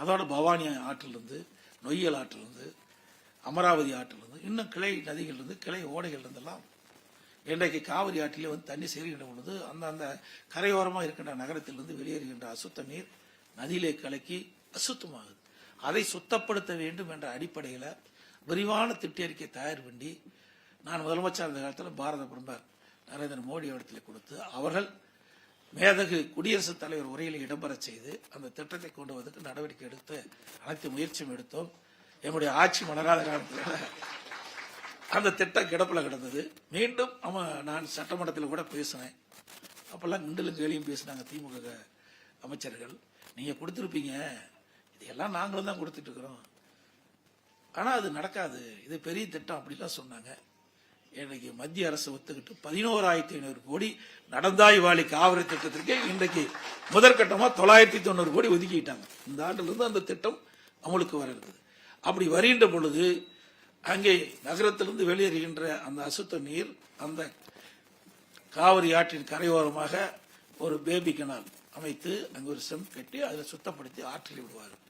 அதோட பவானி ஆற்றிலிருந்து நொய்யல் ஆற்றிலிருந்து அமராவதி ஆற்றிலிருந்து இன்னும் கிளை நதிகள்லேருந்து கிளை ஓடைகள் இருந்தெல்லாம் இன்றைக்கு காவிரி ஆற்றிலே வந்து தண்ணி செல்கின்ற பொழுது அந்த அந்த கரையோரமாக இருக்கின்ற நகரத்திலிருந்து வெளியேறுகின்ற அசுத்த நீர் நதியிலே கலக்கி அசுத்தமாகுது. அதை சுத்தப்படுத்த வேண்டும் என்ற அடிப்படையில் விரிவான திட்ட அறிக்கை தயார் பண்ணி நான் முதலமைச்சர் அந்த காலத்தில் பாரத பிரதமர் நரேந்திர மோடி இடத்துல கொடுத்து அவர்கள் மேதகு குடியரசுத் தலைவர் உரையில் இடம்பெறச் செய்து அந்த திட்டத்தை கொண்டு வந்ததுக்கு நடவடிக்கை எடுத்து அனைத்து முயற்சியும் எடுத்தோம். எங்களுடைய ஆட்சி மலராத காலத்தில் அந்த திட்டம் கிடப்பில் கிடந்தது. மீண்டும் அவன் நான் சட்டமன்றத்தில் கூட பேசினேன். அப்பெல்லாம் கிண்டலும் கேலியும் பேசினாங்க திமுக அமைச்சர்கள். நீங்கள் கொடுத்துருப்பீங்க. இதெல்லாம் நாங்களும் தான் கொடுத்துட்டு இருக்கிறோம். அது நடக்காது. இது பெரிய திட்டம் அப்படிலாம் சொன்னாங்க. இன்றைக்கு மத்திய அரசு ஒத்துக்கிட்டு பதினோராயிரத்தி ஐநூறு கோடி நடந்தாய் வாழி காவிரி திட்டத்திற்கு இன்றைக்கு முதற்கட்டமாக தொள்ளாயிரத்தி தொண்ணூறு கோடி ஒதுக்கிட்டாங்க. இந்த ஆண்டிலிருந்து அந்த திட்டம் அமலுக்கு வர இருக்குது அப்படி வருகின்ற பொழுது அங்கே நகரத்திலிருந்து வெளியேறுகின்ற அந்த அசுத்த நீர் அந்த காவிரி ஆற்றின் கரையோரமாக ஒரு பேபி கனால் அமைத்து அங்கே ஒரு செம் கட்டி அதில் சுத்தப்படுத்தி ஆற்றில் விடுவார்கள்.